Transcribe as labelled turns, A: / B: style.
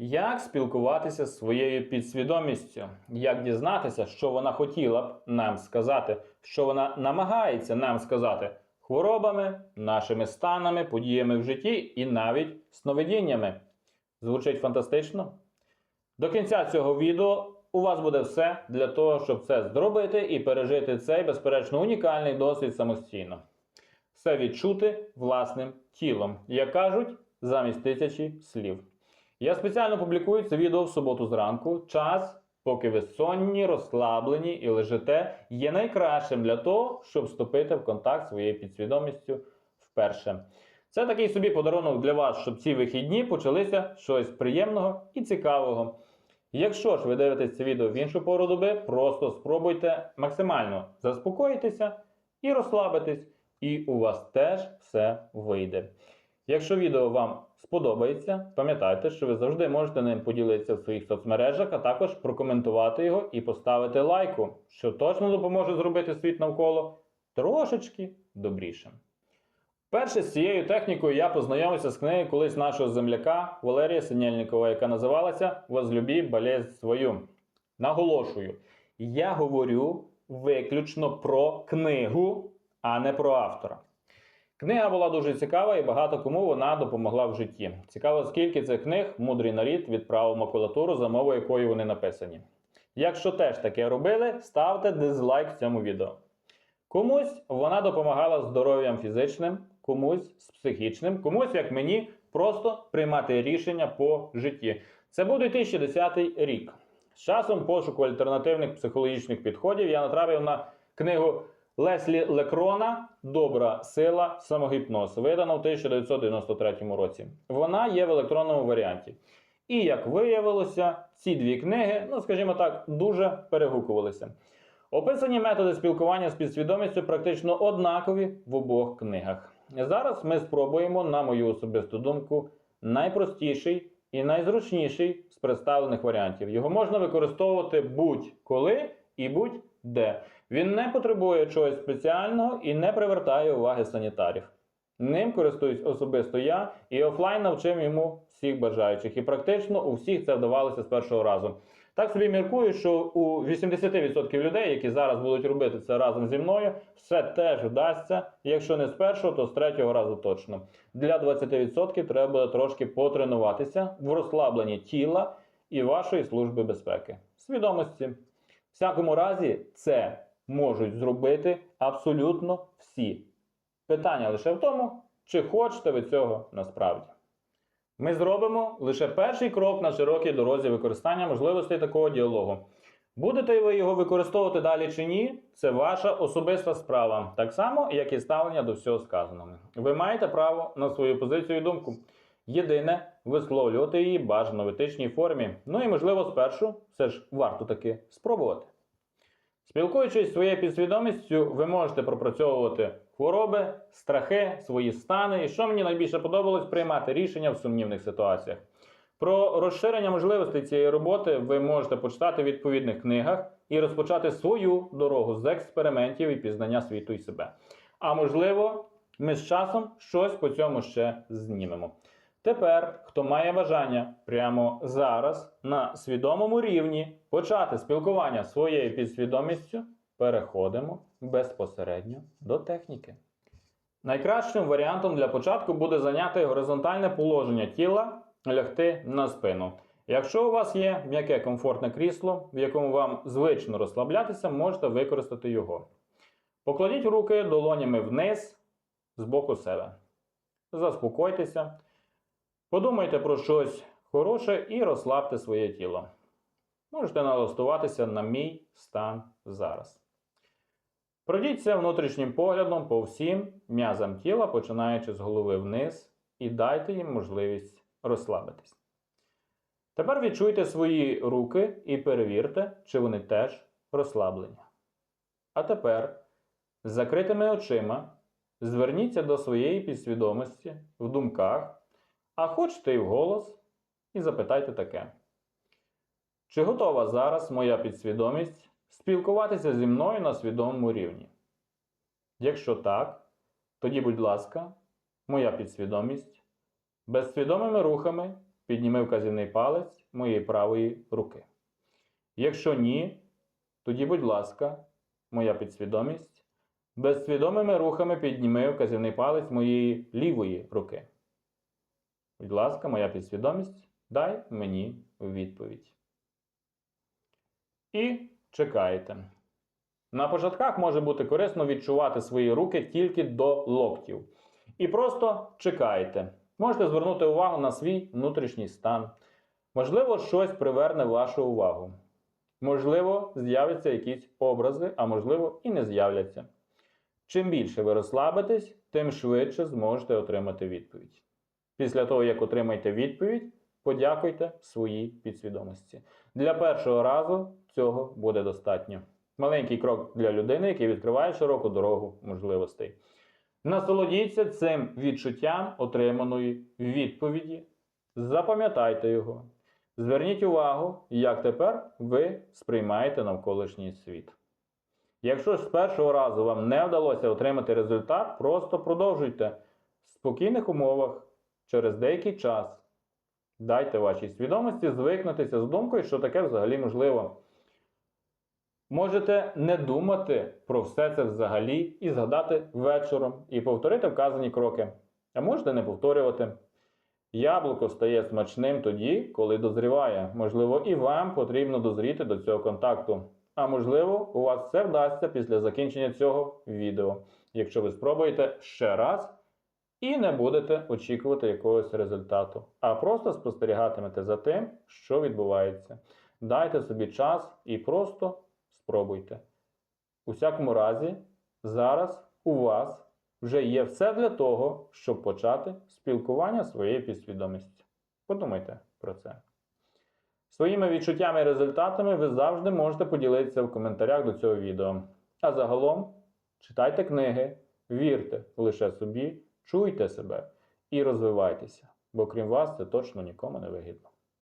A: Як спілкуватися з своєю підсвідомістю? Як дізнатися, що вона хотіла б нам сказати, що вона намагається нам сказати хворобами, нашими станами, подіями в житті і навіть сновидіннями? Звучить фантастично? До кінця цього відео у вас буде все для того, щоб це зробити і пережити цей безперечно унікальний досвід самостійно. Все відчути власним тілом, як кажуть, замість тисячі слів. Я спеціально публікую це відео в суботу зранку. Час, поки ви сонні, розслаблені і лежите, є найкращим для того, щоб вступити в контакт зі своєю підсвідомістю вперше. Це такий собі подарунок для вас, щоб ці вихідні почалися щось приємного і цікавого. Якщо ж ви дивитесь це відео в іншу пору доби, просто спробуйте максимально заспокоїтися і розслабитись, і у вас теж все вийде. Якщо відео вам сподобається, пам'ятайте, що ви завжди можете ним поділитися в своїх соцмережах, а також прокоментувати його і поставити лайку, що точно допоможе зробити світ навколо трошечки добрішим. Перше з цією технікою я познайомився з книги колись нашого земляка Валерія Синельникова, яка називалася Возлюбі болезнь свою. Наголошую, я говорю виключно про книгу, а не про автора. Книга була дуже цікава і багато кому вона допомогла в житті. Цікаво, скільки цих книг мудрий нарід відправив макулатуру, за мовою якої вони написані. Якщо теж таке робили, ставте дизлайк цьому відео. Комусь вона допомагала здоров'ям фізичним, комусь з психічним, комусь, як мені, просто приймати рішення по житті. Це був 2010 рік. З часом пошуку альтернативних психологічних підходів я натрапив на книгу Леслі Лекрона Добра сила самогіпноз, видана в 1993 році. Вона є в електронному варіанті. І як виявилося, ці дві книги, ну скажімо так, дуже перегукувалися. Описані методи спілкування з підсвідомістю практично однакові в обох книгах. Зараз ми спробуємо, на мою особисту думку, найпростіший і найзручніший з представлених варіантів. Його можна використовувати будь-коли і будь-де. Він не потребує чогось спеціального і не привертає уваги санітарів. Ним користуюсь особисто я і офлайн навчив йому всіх бажаючих. І практично у всіх це вдавалося з першого разу. Так собі міркую, що у 80% людей, які зараз будуть робити це разом зі мною, все теж вдасться. Якщо не з першого, то з третього разу точно. Для 20% треба трошки потренуватися в розслабленні тіла і вашої служби безпеки. Свідомості. В всякому разі, це можуть зробити абсолютно всі. Питання лише в тому, чи хочете ви цього насправді. Ми зробимо лише перший крок на широкій дорозі використання можливостей такого діалогу. Будете ви його використовувати далі чи ні, це ваша особиста справа, так само, як і ставлення до всього сказаного. Ви маєте право на свою позицію і думку. Єдине, висловлювати її бажано в етичній формі. Ну і можливо, спершу все ж варто таки спробувати. Спілкуючись своєю підсвідомістю, ви можете пропрацьовувати хвороби, страхи, свої стани, і що мені найбільше подобалось, приймати рішення в сумнівних ситуаціях. Про розширення можливостей цієї роботи ви можете почитати в відповідних книгах і розпочати свою дорогу з експериментів і пізнання світу і себе. А можливо, ми з часом щось по цьому ще знімемо. Тепер, хто має бажання прямо зараз на свідомому рівні почати спілкування своєю підсвідомістю, переходимо безпосередньо до техніки. Найкращим варіантом для початку буде зайняти горизонтальне положення тіла, лягти на спину. Якщо у вас є м'яке комфортне крісло, в якому вам звично розслаблятися, можете використати його. Покладіть руки долонями вниз з боку себе. Заспокойтеся. Подумайте про щось хороше і розслабте своє тіло. Можете налаштуватися на мій стан зараз. Пройдіться внутрішнім поглядом по всім м'язам тіла, починаючи з голови вниз, і дайте їм можливість розслабитись. Тепер відчуйте свої руки і перевірте, чи вони теж розслаблені. А тепер з закритими очима зверніться до своєї підсвідомості в думках. А хочете і вголос, і запитайте таке. Чи готова зараз моя підсвідомість спілкуватися зі мною на свідомому рівні? Якщо так, тоді, будь ласка, моя підсвідомість безсвідомими рухами підніми вказівний палець моєї правої руки. Якщо ні, тоді, будь ласка, моя підсвідомість, безсвідомими рухами підніми вказівний палець моєї лівої руки. Будь ласка, моя підсвідомість, дай мені відповідь. І чекайте. На початках може бути корисно відчувати свої руки тільки до локтів. І просто чекайте. Можете звернути увагу на свій внутрішній стан. Можливо, щось приверне вашу увагу. Можливо, з'являться якісь образи, а можливо, і не з'являться. Чим більше ви розслабитесь, тим швидше зможете отримати відповідь. Після того, як отримаєте відповідь, подякуйте своїй підсвідомості. Для першого разу цього буде достатньо. Маленький крок для людини, який відкриває широку дорогу можливостей. Насолодіться цим відчуттям отриманої відповіді. Запам'ятайте його. Зверніть увагу, як тепер ви сприймаєте навколишній світ. Якщо ж з першого разу вам не вдалося отримати результат, просто продовжуйте в спокійних умовах через деякий час. Дайте вашій свідомості звикнутися з думкою, що таке взагалі можливо. Можете не думати про все це взагалі і згадати вечором і повторити вказані кроки. А можете не повторювати. Яблуко стає смачним тоді, коли дозріває. Можливо, і вам потрібно дозріти до цього контакту. А можливо, у вас все вдасться після закінчення цього відео, якщо ви спробуєте ще раз і не будете очікувати якогось результату, а просто спостерігатимете за тим, що відбувається. Дайте собі час і просто спробуйте. У всякому разі, зараз у вас вже є все для того, щоб почати спілкування зі своєю підсвідомістю. Подумайте про це. Своїми відчуттями і результатами ви завжди можете поділитися в коментарях до цього відео. А загалом читайте книги, вірте лише собі, чуйте себе і розвивайтеся, бо крім вас це точно нікому не вигідно.